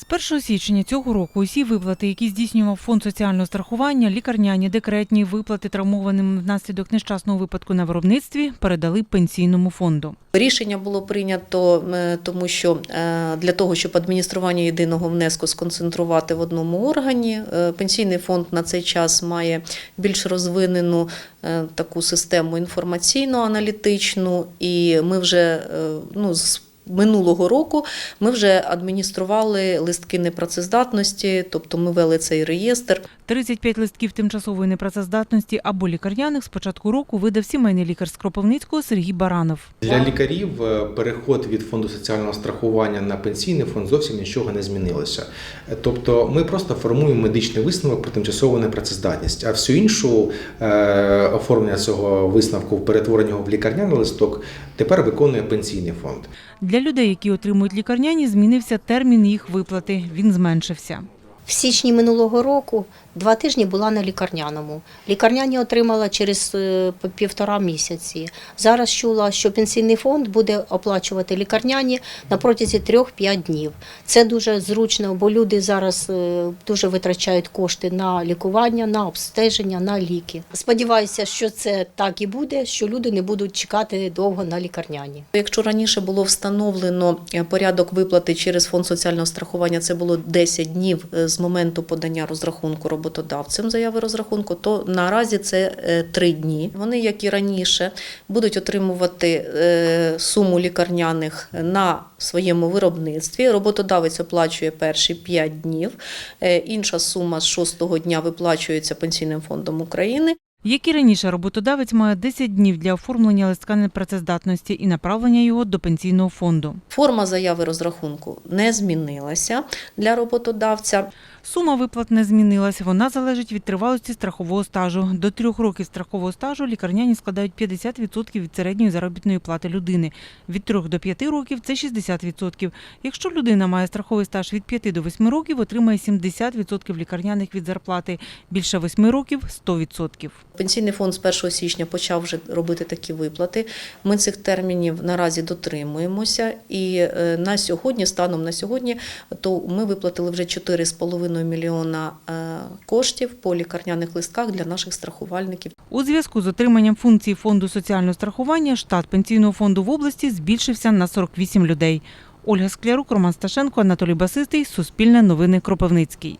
З 1 січня цього року усі виплати, які здійснював фонд соціального страхування, лікарняні, декретні виплати травмованим внаслідок нещасного випадку на виробництві, передали пенсійному фонду. Рішення було прийнято, е, тому що е, для того, щоб адміністрування єдиного внеску сконцентрувати в одному органі, е, пенсійний фонд на цей час має більш розвинену таку систему інформаційно-аналітичну, і ми вже ну, з минулого року ми вже адміністрували листки непрацездатності, тобто ми вели цей реєстр. 35 листків тимчасової непрацездатності або лікарняних з початку року видав сімейний лікар з Кропивницького Сергій Баранов. Для лікарів е, переход від фонду соціального страхування на пенсійний фонд зовсім нічого не змінилося. Е, Тобто ми просто формуємо медичний висновок про тимчасову непрацездатність, а всю іншу е, оформлення цього висновку, перетворення в лікарняний листок тепер виконує пенсійний фонд. Для людей, які отримують лікарняні, змінився термін їх виплати. Він зменшився. В січні минулого року два тижні була на лікарняному. Лікарняні отримала через е, півтора місяці. Зараз чула, що пенсійний фонд буде оплачувати лікарняні на протязі трьох-п'ять днів. Це дуже зручно, бо люди зараз е, дуже витрачають кошти на лікування, на обстеження, на ліки. Сподіваюся, що це так і буде, що люди не будуть чекати довго на лікарняні. Якщо раніше було встановлено е, порядок виплати через фонд соціального страхування, це було 10 днів е, моменту подання розрахунку роботодавцем заяви розрахунку, то наразі це три дні. Вони, як і раніше, будуть отримувати е, суму лікарняних на своєму виробництві. Роботодавець оплачує перші 5 днів. Е, Інша сума з 6-го дня виплачується Пенсійним фондом України. Як і раніше, роботодавець має 10 днів для оформлення листка непрацездатності і направлення його до пенсійного фонду. Форма заяви розрахунку не змінилася для роботодавця. Сума виплат не змінилась. Вона залежить від тривалості страхового стажу. До трьох років страхового стажу лікарняні складають 50% від середньої заробітної плати людини. Від 3 до 5 років це 60%. Якщо людина має страховий стаж від 5 до 8 років, отримає 70% лікарняних від зарплати. Більше 8 років 100%. Пенсійний фонд з 1 січня почав вже робити такі виплати. Ми цих термінів наразі дотримуємося. І е, на сьогодні, станом на сьогодні, то ми виплатили вже 4,5 мільйона е, коштів по лікарняних листках для наших страхувальників. У зв'язку з отриманням функцій фонду соціального страхування штат пенсійного фонду в області збільшився на 48 людей. Ольга Склярук, Роман Сташенко, Анатолій Басистий, Суспільне новини Кропивницький.